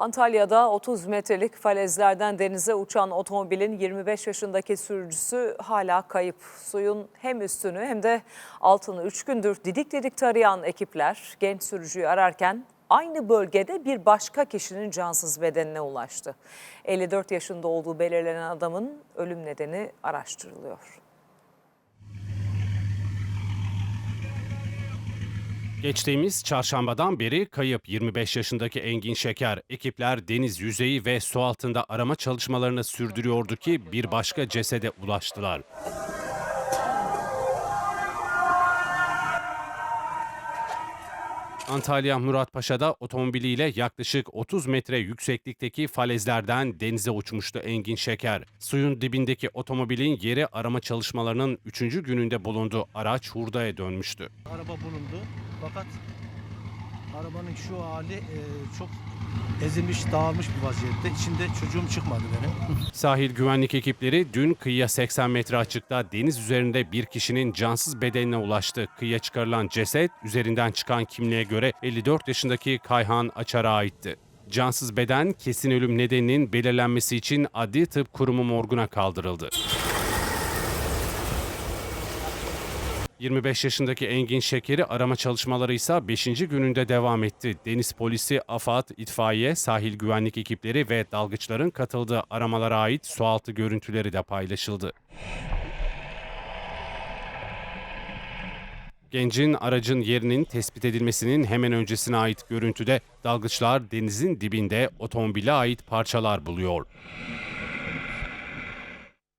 Antalya'da 30 metrelik falezlerden denize uçan otomobilin 25 yaşındaki sürücüsü hala kayıp. Suyun hem üstünü hem de altını 3 gündür didik didik tarayan ekipler genç sürücüyü ararken aynı bölgede bir başka kişinin cansız bedenine ulaştı. 54 yaşında olduğu belirlenen adamın ölüm nedeni araştırılıyor. Geçtiğimiz çarşambadan beri kayıp 25 yaşındaki Engin Şeker, ekipler deniz yüzeyi ve su altında arama çalışmalarını sürdürüyordu ki bir başka cesede ulaştılar. Antalya Muratpaşa'da otomobiliyle yaklaşık 30 metre yükseklikteki falezlerden denize uçmuştu Engin Şeker. Suyun dibindeki otomobilin yeri arama çalışmalarının 3. gününde bulundu. Araç hurdaya dönmüştü. araba bulundu. Fakat arabanın şu hali e, çok ezilmiş, dağılmış bir vaziyette. İçinde çocuğum çıkmadı benim. Sahil güvenlik ekipleri dün kıyıya 80 metre açıkta deniz üzerinde bir kişinin cansız bedenine ulaştı. Kıyıya çıkarılan ceset üzerinden çıkan kimliğe göre 54 yaşındaki Kayhan Açar'a aitti. Cansız beden kesin ölüm nedeninin belirlenmesi için Adli Tıp Kurumu morguna kaldırıldı. 25 yaşındaki Engin Şeker'i arama çalışmaları ise 5. gününde devam etti. Deniz polisi, AFAD, itfaiye, sahil güvenlik ekipleri ve dalgıçların katıldığı aramalara ait sualtı görüntüleri de paylaşıldı. Gencin aracın yerinin tespit edilmesinin hemen öncesine ait görüntüde dalgıçlar denizin dibinde otomobile ait parçalar buluyor.